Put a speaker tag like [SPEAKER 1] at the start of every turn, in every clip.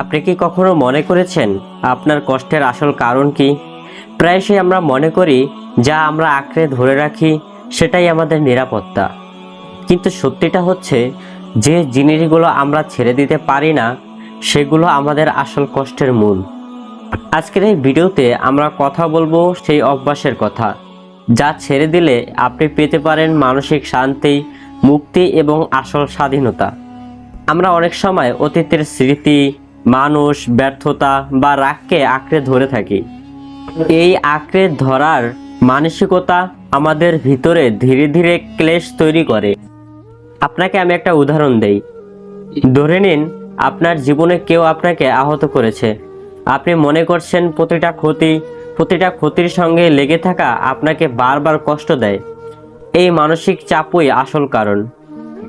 [SPEAKER 1] আপনি কি কখনো মনে করেছেন আপনার কষ্টের আসল কারণ কি? প্রায়শই আমরা মনে করি যা আমরা আঁকড়ে ধরে রাখি সেটাই আমাদের নিরাপত্তা। কিন্তু সত্যিটা হচ্ছে যে জিনিসগুলো আমরা ছেড়ে দিতে পারি না, সেগুলো আমাদের আসল কষ্টের মূল। আজকের এই ভিডিওতে আমরা কথা বলব সেই অভ্যাসের কথা, যা ছেড়ে দিলে আপনি পেতে পারেন মানসিক শান্তি, মুক্তি এবং আসল স্বাধীনতা। আমরা অনেক সময় অতীতের স্মৃতি মানুষ, ব্যর্থতা বা রাগকে আঁকড়ে ধরে থাকি। এই আঁকড়ে ধরার মানসিকতা আমাদের ভিতরে ধীরে ধীরে ক্লেশ তৈরি করে। আপনাকে আমি একটা উদাহরণ দেই। ধরে নিন, আপনার জীবনে কেউ আপনাকে আহত করেছে। আপনি মনে করছেন প্রতিটা ক্ষতি, প্রতিটা ক্ষতির সঙ্গে লেগে থাকা আপনাকে বারবার কষ্ট দেয়। এই মানসিক চাপই আসল কারণ।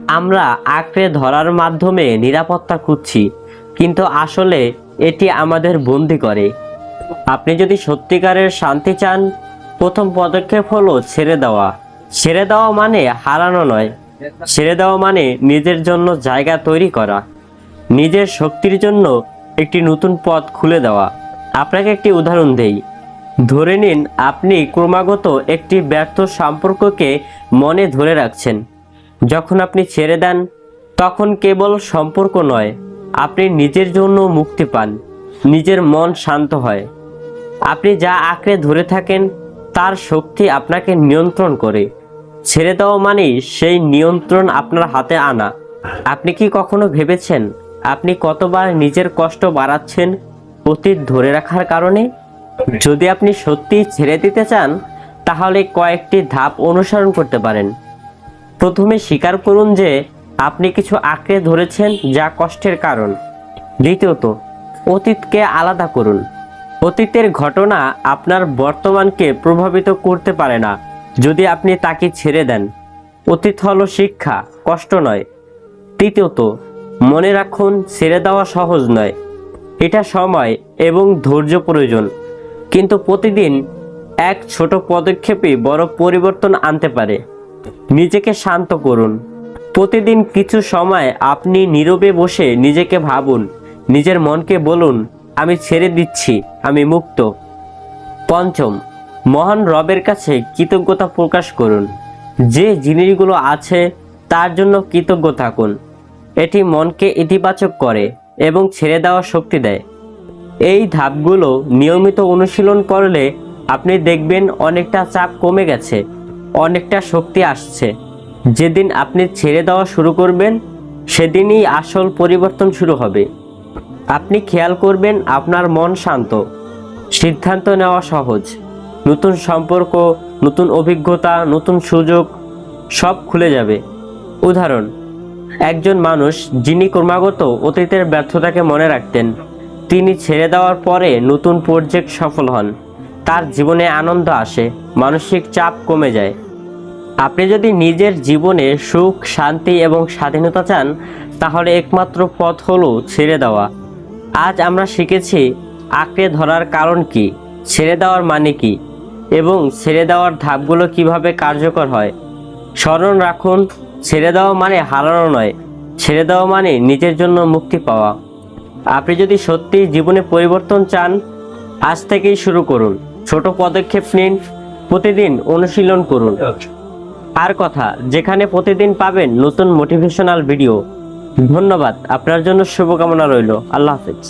[SPEAKER 1] আমরা আঁকড়ে ধরার মাধ্যমে নিরাপত্তা খুঁজছি। কিন্তু আসলে এটি আমাদের বন্দি করে। আপনি যদি সত্যিকারের শান্তি চান, প্রথম পদক্ষেপ হলো ছেড়ে দেওয়া। ছেড়ে দেওয়া মানে হারানো নয়। ছেড়ে দেওয়া মানে নিজের জন্য জায়গা তৈরি করা। নিজের শক্তির জন্য একটি নতুন পথ খুলে দেওয়া। আপনাকে একটি উদাহরণ দেই। ধরে নিন, আপনি ক্রমাগত একটি ব্যর্থ সম্পর্ককে মনে ধরে রাখছেন। যখন আপনি ছেড়ে দেন, তখন কেবল সম্পর্ক নয় আপনি নিজের জন্য মুক্তি পান, নিজের মন শান্ত হয়। আপনি যা আঁকড়ে ধরে থাকেন, তার শক্তি আপনাকে নিয়ন্ত্রণ করে। ছেড়ে দেওয়া মানেই সেই নিয়ন্ত্রণ আপনার হাতে আনা। আপনি কি কখনো ভেবেছেন, আপনি কতবার নিজের কষ্ট বাড়াচ্ছেন অতীত ধরে রাখার কারণে? যদি আপনি সত্যি ছেড়ে দিতে চান, তাহলে কয়েকটি ধাপ অনুসরণ করতে পারেন। প্রথমে স্বীকার করুন যে আপনি কিছু আঁকড়ে ধরেছেন যা কষ্টের কারণ। দ্বিতীয়ত, অতীতকে আলাদা করুন। অতীতের ঘটনা আপনার বর্তমানকে প্রভাবিত করতে পারে না, যদি আপনি তাকে ছেড়ে দেন। অতীত হলো শিক্ষা, কষ্ট নয়। তৃতীয়ত, মনে রাখুন, ছেড়ে দেওয়া সহজ নয়। এটা সময় এবং ধৈর্য প্রয়োজন। কিন্তু প্রতিদিন এক ছোট পদক্ষেপে বড় পরিবর্তন আনতে পারে। নিজেকে শান্ত করুন। প্রতিদিন কিছু সময় আপনি নীরবে বসে নিজেকে ভাবুন। নিজের মনকে বলুন, আমি ছেড়ে দিচ্ছি, আমি মুক্ত। পঞ্চম, মহান রবের কাছে কৃতজ্ঞতা প্রকাশ করুন। যে জিনিসগুলো আছে, তার জন্য কৃতজ্ঞ থাকুন। এটি মনকে ইতিবাচক করে এবং ছেড়ে দেওয়ার শক্তি দেয়। এই ধাপগুলো নিয়মিত অনুশীলন করলে আপনি দেখবেন অনেকটা চাপ কমে গেছে, অনেকটা শক্তি আসছে। যেদিন আপনি ছেড়ে দেওয়া শুরু করবেন, সেদিনই আসল পরিবর্তন শুরু হবে। আপনি খেয়াল করবেন আপনার মন শান্ত। সিদ্ধান্ত নেওয়া সহজ। নতুন সম্পর্ক, নতুন অভিজ্ঞতা, নতুন সুযোগ, সব খুলে যাবে। উদাহরণ, একজন মানুষ যিনি ক্রমাগত অতীতের ব্যর্থতাকে মনে রাখতেন, তিনি ছেড়ে দেওয়ার পরে নতুন প্রজেক্ট সফল হন। তার জীবনে আনন্দ আসে, মানসিক চাপ কমে যায়। আপনি যদি নিজের জীবনে সুখ, শান্তি এবং স্বাধীনতা চান, তাহলে একমাত্র পথ হলো ছেড়ে দেওয়া। আজ আমরা শিখেছি আঁকড়ে ধরার কারণ কি, ছেড়ে দেওয়ার মানে কি, এবং ছেড়ে দেওয়ার ধাপগুলো কীভাবে কার্যকর হয়। স্মরণ রাখুন, ছেড়ে দেওয়া মানে হারানো নয়, ছেড়ে দেওয়া মানে নিজের জন্য মুক্তি পাওয়া। আপনি যদি সত্যি জীবনে পরিবর্তন চান, আজ থেকেই শুরু করুন, ছোট পদক্ষেপ নিন, প্রতিদিন অনুশীলন করুন। আর কথা, যেখানে প্রতিদিন পাবেন নতুন মোটিভেশনাল ভিডিও ধন্যবাদ, আপনার জন্য শুভকামনা রইল। আল্লাহ হাফিজ।